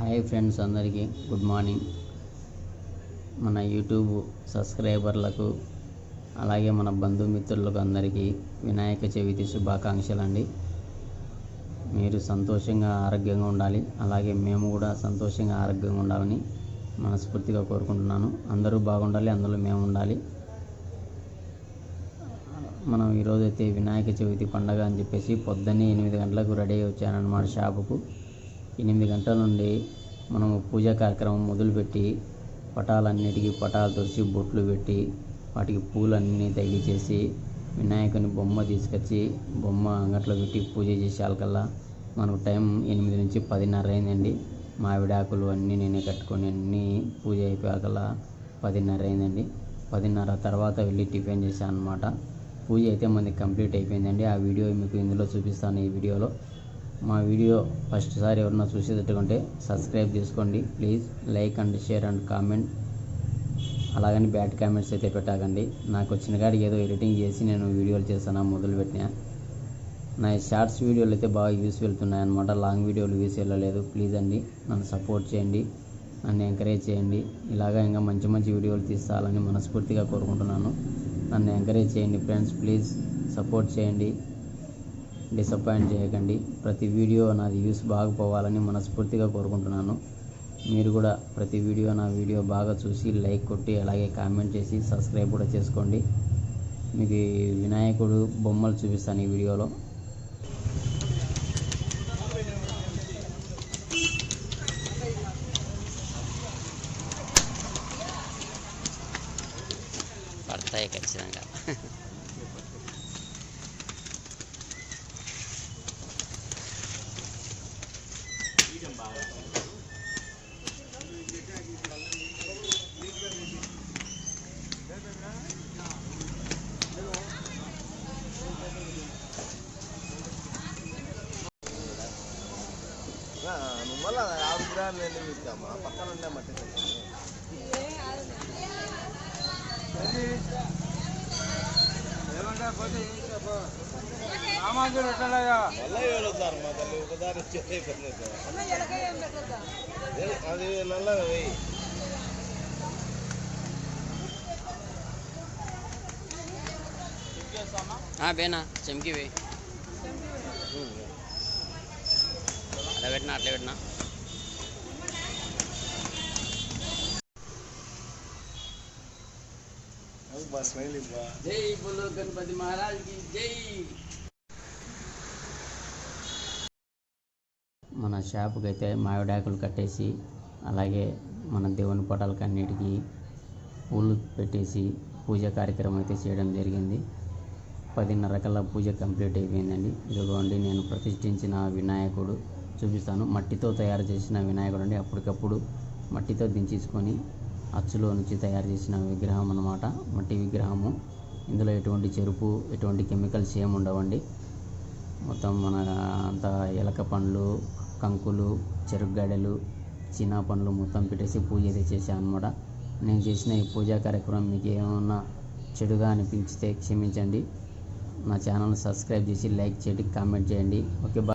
Hi friends అందరికీ good morning. మన YouTube సబ్స్క్రైబర్లకు అలాగే మన బంధుమిత్రులకు అందరికీ వినాయక చవితి శుభాకాంక్షలు అండి మీరు సంతోషంగా ఆరోగ్యంగా ఉండాలి. అలాగే మేము కూడా సంతోషంగా ఆరోగ్యంగా ఉండాలని మనస్ఫూర్తిగా కోరుకుంటున్నాను. అందరూ బాగుండాలి అందులో మేము ఉండాలి. మనం ఈరోజైతే వినాయక చవితి పండగ అని చెప్పేసి పొద్దున్నే ఎనిమిది గంటలకు రెడీ వచ్చానమాట షాపుకు. ఎనిమిది గంటల నుండి మనము పూజా కార్యక్రమం మొదలుపెట్టి పటాలన్నిటికీ పటాలు తొలిచి బొట్లు పెట్టి వాటికి పూలన్నీ తగిలిచేసి వినాయకుని బొమ్మ తీసుకొచ్చి బొమ్మ అంగట్లో పెట్టి పూజ చేసేకల్లా మనకు టైం ఎనిమిది నుంచి పదిన్నర అయిందండి. మామిడాకులు అన్నీ నేనే కట్టుకొని అన్నీ పూజ అయిపోయాకల్లా పదిన్నర అయిందండి. పదిన్నర తర్వాత వెళ్ళి టిఫిన్ చేశాను అనమాట పూజ అయితే మనకి కంప్లీట్ అయిపోయిందండి. ఆ వీడియో మీకు ఇందులో చూపిస్తాను ఈ వీడియోలో. మా వీడియో ఫస్ట్ సారి ఎవరన్నా చూసేటట్టుకుంటే సబ్స్క్రైబ్ చేసుకోండి. Please like and share and comment. అలాగని బ్యాడ్ కామెంట్స్ అయితే పెట్టాకండి. నాకు వచ్చిన కాడికి ఏదో ఎడిటింగ్ చేసి నేను వీడియోలు చేస్తాను మొదలుపెట్టినా నా షార్ట్స్ వీడియోలు అయితే బాగా వ్యూస్ వెళ్తున్నాయి అనమాట లాంగ్ వీడియోలు వ్యూస్ వెళ్ళలేదు. ప్లీజ్ అండి నన్ను సపోర్ట్ చేయండి. నన్ను ఎంకరేజ్ చేయండి. ఇలాగా ఇంకా మంచి మంచి వీడియోలు తీస్తాలని మనస్ఫూర్తిగా కోరుకుంటున్నాను. నన్ను ఎంకరేజ్ చేయండి ఫ్రెండ్స్. ప్లీజ్ సపోర్ట్ చేయండి. డిసప్పాయింట్ చేయకండి. ప్రతి వీడియో నాది వ్యూస్ బాగా పోవాలని మనస్ఫూర్తిగా కోరుకుంటున్నాను. మీరు కూడా ప్రతి వీడియో నా వీడియో బాగా చూసి లైక్ కొట్టి అలాగే కామెంట్ చేసి సబ్స్క్రైబ్ కూడా చేసుకోండి. మీకు వినాయకుడు బొమ్మలు చూపిస్తాను ఈ వీడియోలో. పడతాయి ఖచ్చితంగా. నువ్వు మళ్ళీ యాభై గ్రాములు ఎన్ని ఇస్తామా పక్కన ఉండే మట్టి తెచ్చి. మళ్ళీ ఏడుతారు మా తల్లి ఒకసారి వచ్చేది అది నల్లగా వెయ్యి బేనా అట్లా పెట్టినా అట్లా పెట్టినా. జై బోలో గణపతి మహారాజ్కి జై. మన షాపుకి అయితే మామిడాకులు కట్టేసి అలాగే మన దేవుని పటాలకు అన్నిటికీ పూలు పెట్టేసి పూజ కార్యక్రమం అయితే చేయడం జరిగింది. పదిన్నర కల్లా పూజ కంప్లీట్ అయిపోయిందండి. ఇదిగోండి నేను ప్రతిష్ఠించిన వినాయకుడు. చూపిస్తాను. మట్టితో తయారు చేసిన వినాయకుడు అండి అప్పటికప్పుడు మట్టితో దించేసుకొని అచ్చులో నుంచి తయారు చేసిన విగ్రహం అన్నమాట. మట్టి విగ్రహము. ఇందులో ఎటువంటి చెరుపు ఎటువంటి కెమికల్స్ ఏమి ఉండవండి. మొత్తం మన అంత ఎలక పండ్లు కంకులు చెరుకు గడలు చిన్న పండ్లు మొత్తం పెట్టేసి పూజ అయితే చేశాను అనమాట నేను చేసిన ఈ పూజా కార్యక్రమం మీకు ఏమన్నా చెడుగా అనిపించితే క్షమించండి. నా ఛానల్ సబ్స్క్రైబ్ చేసి లైక్ చేయండి కామెంట్ చేయండి. Okay bye.